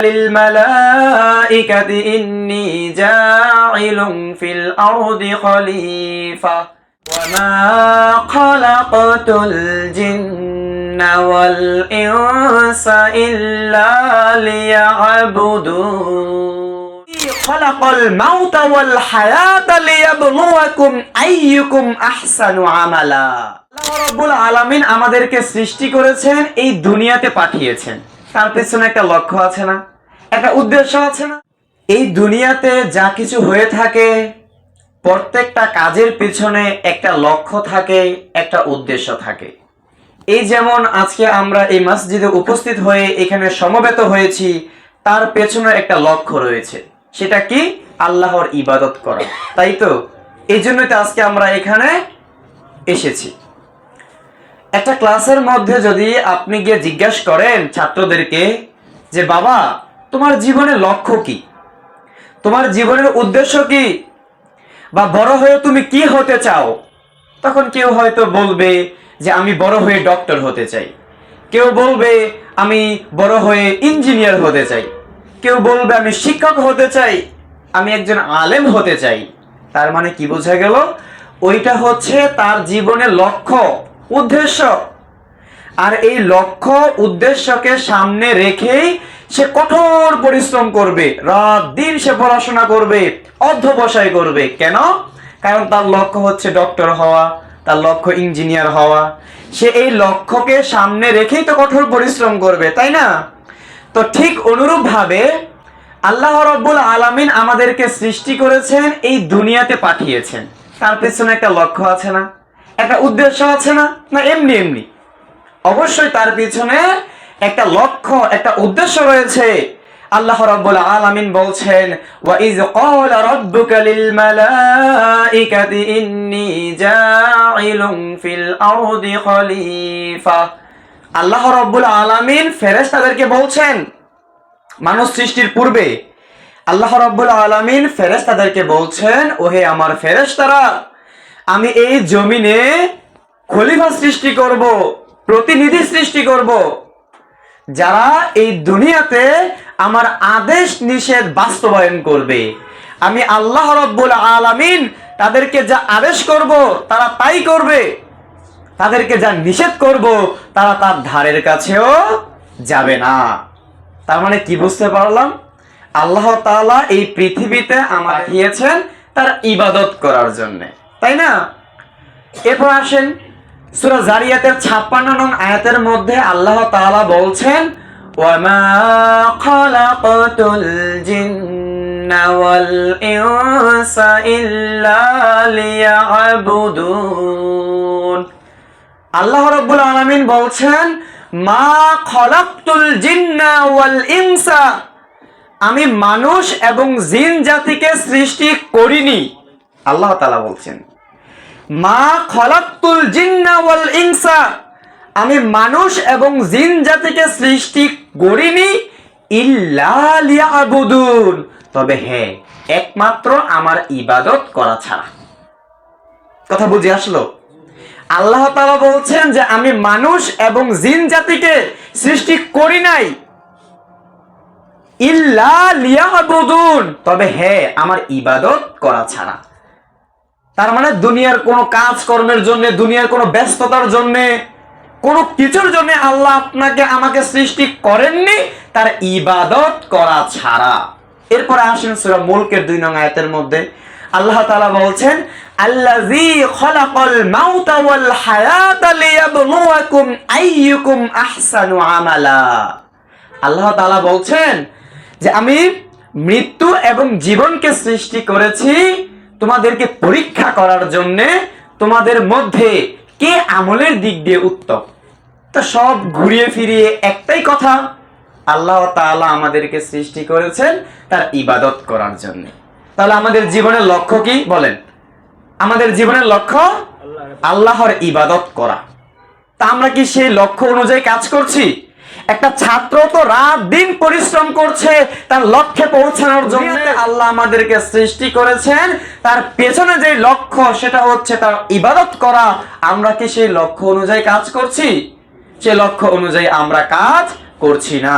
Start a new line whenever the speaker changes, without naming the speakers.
للملائكة إني جاعل في الأرض خليفة وما خلقت الجن والإنس إلا ليعبدون خلق الموت والحياة ليبلوكم أيكم أحسن عملا আল্লাহ রাব্বুল আলামিন আমাদেরকে সৃষ্টি করেছেন এই দুনিয়াতে পাঠিয়েছেন তার পেছনে একটা লক্ষ্য আছে না? একটা উদ্দেশ্য আছে না? এই দুনিয়াতে যা কিছু হয়ে থাকে, প্রত্যেকটা কাজের পিছনে একটা লক্ষ্য থাকে, একটা উদ্দেশ্য থাকে। এই যেমন আজকে আমরা এই মসজিদে উপস্থিত হয়ে এখানে সমবেত হয়েছি, তার পেছনে একটা লক্ষ্য রয়েছে। সেটা কি? আল্লাহর ইবাদত করা। তাই তো? এই জন্যই তো আজকে আমরা এখানে এসেছি। একটা ক্লাসের মধ্যে যদি আপনি গিয়ে জিজ্ঞাসা করেন ছাত্রদেরকে যে, বাবা, তোমার জীবনের লক্ষ্য কি? তোমার জীবনের উদ্দেশ্য কি? বা বড় হয়ে তুমি কি হতে চাও? তখন কেউ হয়তো বলবে যে, আমি বড় হয়ে ডক্টর হতে চাই। কেউ বলবে, আমি বড় হয়ে ইঞ্জিনিয়ার হতে চাই। কেউ বলবে, আমি শিক্ষক হতে চাই। আমি একজন আলেম হতে চাই। তার মানে কি বোঝা গেল? ওইটা হচ্ছে তার জীবনের লক্ষ্য। উদ্দেশ্য। আর এই লক্ষ্য উদ্দেশ্যকে সামনে রেখেই সে কঠোর পরিশ্রম করবে। রাত দিন সে পড়াশোনা করবে, অধ্যবসায় করবে। কেন? কারণ তার লক্ষ্য হচ্ছে ডক্টর হওয়া, তার লক্ষ্য ইঞ্জিনিয়ার হওয়া। সে এই লক্ষ্যকে সামনে রেখেই তো কঠোর পরিশ্রম করবে, তাই না? তো ঠিক অনুরূপভাবে আল্লাহ রব্বুল আলামিন আমাদেরকে সৃষ্টি করেছেন, এই দুনিয়াতে পাঠিয়েছেন। তার পেছনে একটা লক্ষ্য আছে না? একটা উদ্দেশ্য আছে না? না, এমনি এমনি। অবশ্যই তার পিছনে একটা লক্ষ্য, একটা উদ্দেশ্য রয়েছে। আল্লাহ রাব্বুল আলামিন বলছেন ওয়া ইজ ক্বালা রাব্বুকা লিল মালাইকাতি ইন্নী জাইলুম ফিল আরদি খলিফা। আল্লাহ রাব্বুল আলামিন ফেরেশতাদেরকে বলছেন, মানুষ সৃষ্টির পূর্বে। আল্লাহ রাব্বুল আলামিন ফেরেশতাদেরকে বলছেন, ওহে আমার ফেরেশতারা আমি এই জমিনে খলিফা সৃষ্টি করব, প্রতিনিধি সৃষ্টি করব। যারা এই দুনিয়াতে আমার আদেশ, নিষেধ বাস্তবায়ন করবে, আমি আল্লাহ রব্বুল আলামিন তাদেরকে যা আদেশ করব, তারা তাই করবে। তাদেরকে যা নিষেধ করব, তারা তার ধারের কাছেও যাবে না। তার মানে কি বুঝতে পারলাম? আল্লাহ তাআলা এই পৃথিবীতে আমার দিয়েছেন তার ইবাদত করার জন্য। তাই না? এরপর আসেন সূরা জারিয়াতের 56 নং আয়াতের মধ্যে আল্লাহ তাআলা বলছেন খালাকাতুল জিন্না ওয়াল ইনসা ইল্লা লিয়াবুদুন। আল্লাহ রাব্বুল আলামিন বলছেন, মা খলাকতুল জিন্না ওয়াল ইনসা, আমি মানুষ এবং জিন জাতিকে সৃষ্টি করিনি। আল্লাহ তাআলা বলছেন। মা খলাক্তুল জিন্না ওয়াল ইনসা। আমি মানুষ এবং জিন জাতিকে সৃষ্টি করিনি, ইল্লা লিয়াবুদুন। তবে হ্যাঁ একমাত্র আমার ইবাদত করা ছাড়া। কথা বুঝে আসলো? আল্লাহ তাআলা বলছেন যে আমি মানুষ এবং জিন জাতিকে সৃষ্টি করি নাই। ইল্লা লিয়াবুদুন। তবে হ্যাঁ আমার ইবাদত করা ছাড়া। তার মানে দুনিয়ার কোনো কাজ কর্মের জন্য, দুনিয়ার কোনো ব্যস্ততার জন্য, কোনো কিছুর জন্য আল্লাহ আপনাকে আমাকে সৃষ্টি করেননি, তার ইবাদত করা ছাড়া। এরপরে আসেন সূরা মুলকের দুই নং আয়াতের মধ্যে। আল্লাহ তাআলা বলছেন আল্লাহ তাআলা বলছেন যে, আমি মৃত্যু এবং জীবনকে সৃষ্টি করেছি তোমাদেরকে পরীক্ষা করার জন্য তোমাদের মধ্যে কে আমলের দিক দিয়ে উত্তম? তো সব ঘুরিয়ে ফিরিয়ে একটাই কথা, আল্লাহ তাআলা আমাদেরকে সৃষ্টি করেছেন তার ইবাদত করার জন্য। তাহলে আমাদের জীবনের লক্ষ্য কি বলেন? আমাদের জীবনের লক্ষ্য আল্লাহর ইবাদত করা। তা আমরা কি সেই লক্ষ্য অনুযায়ী কাজ করছি? একটা ছাত্র তো রাত দিন পরিশ্রম করছে তার লক্ষ্যে পৌঁছানোর জন্য আল্লাহ আমাদেরকে সৃষ্টি করেছেন। তার পেছনে যে লক্ষ্য সেটা হচ্ছে তার ইবাদত করা। আমরা কি সেই লক্ষ্য অনুযায়ী কাজ করছি? সে লক্ষ্য অনুযায়ী আমরা কাজ করছি না।